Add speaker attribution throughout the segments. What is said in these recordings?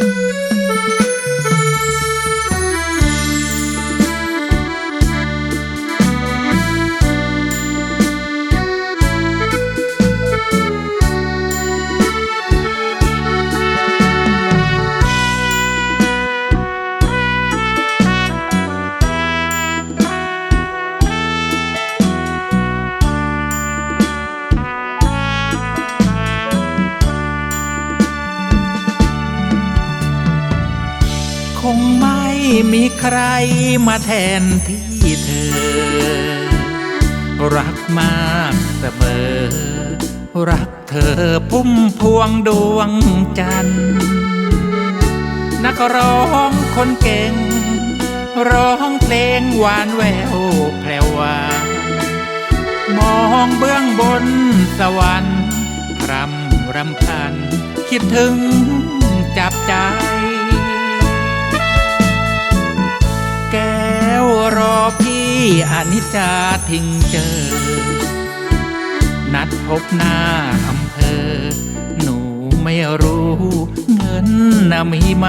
Speaker 1: ค ม่มีใครมาแทนที่เธอ รักมากเสมอ รักเธอพุ่มพวงดวงจันทร์ นักร้องคนเก่ง ร้องเพลงหวานแววแพรววามองเบื้องบนสวรรค์รำรำพัน คิดถึงจับใจ อนิจจาทิ้งเจอ นัดพบหน้าอำเภอ หนูไม่รู้เงินนะมีไหม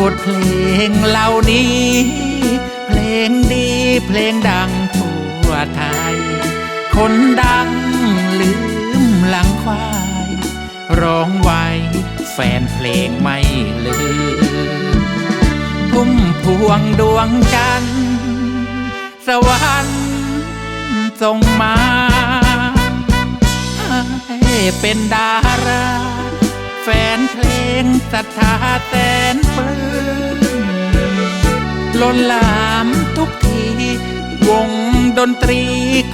Speaker 1: บทเพลงเหล่านี้ เพลงดีเพลงดังทั่วไทย คนดังลืมห วงดวงจันทร์สวรรค์ส่งมาให้เป็นดารา แฟนเพลงศรัทธาแสนปลื้มล้นหลามทุกที วงดนตรี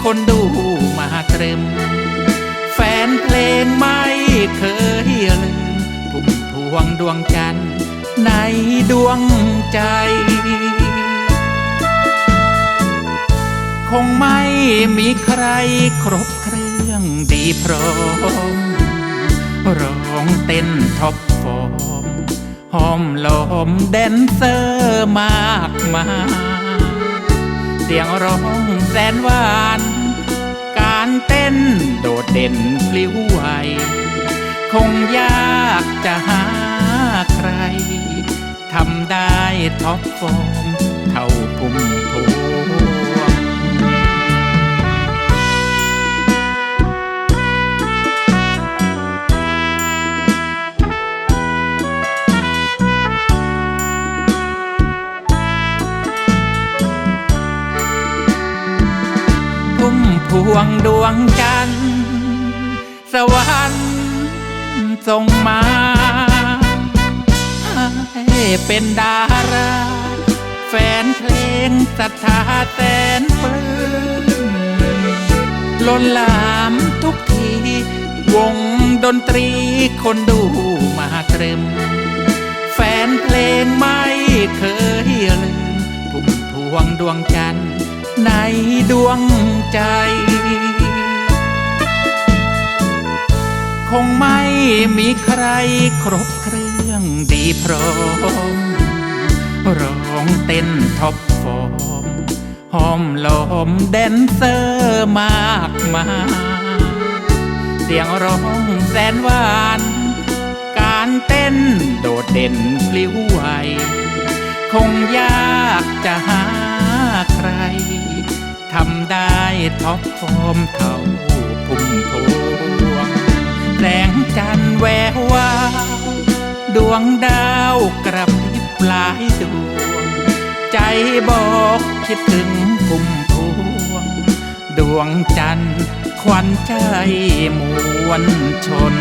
Speaker 1: คนดูมาเตรม แฟนเพลงไม่เคยลืมพุ่มพวงดวงจันทร์ ในดวงใจ คงไม่มีใครครบเครื่องดีพร้อม ร้องเต้นท็อปฟอร์มหอมล้อมแดนเซอร์มากมายเสียงร้องแสนหวานการเต้นโดดเด่นพลิ้วไหวคงยากจะหา ทำได้ท็อปฟอร์มเท่าพุ่มพวงพุ่มพวงดวงจันทร์สวรรค์ส่งมา เป็นดารา แฟนเพลงศรัทธาแสนปลื้มล้นหลามทุกที วงดนตรีคนดูมาเตรมแฟนเพลงไม่เคยลืมพุ่มพวงดวงจันทร์ในดวงใจ คงไม่มีใครครบเครือ ดีพร้อมร้องเต้นท็อปฟอร์มหอมลอมแดนเซอร์มากมายเสียงร้องแสนหวาน การเต้นโดดเด่นพลิ้วไหวคงยากจะหาใครทำได้ท็อปฟอร์มเท่าพุ่มพวงแสงจันแวววาว ดวงดาวกระพริบหลายดวง ใจบอกคิดถึงพุ่มพวง ดวงจันทร์ควันใจมวลชน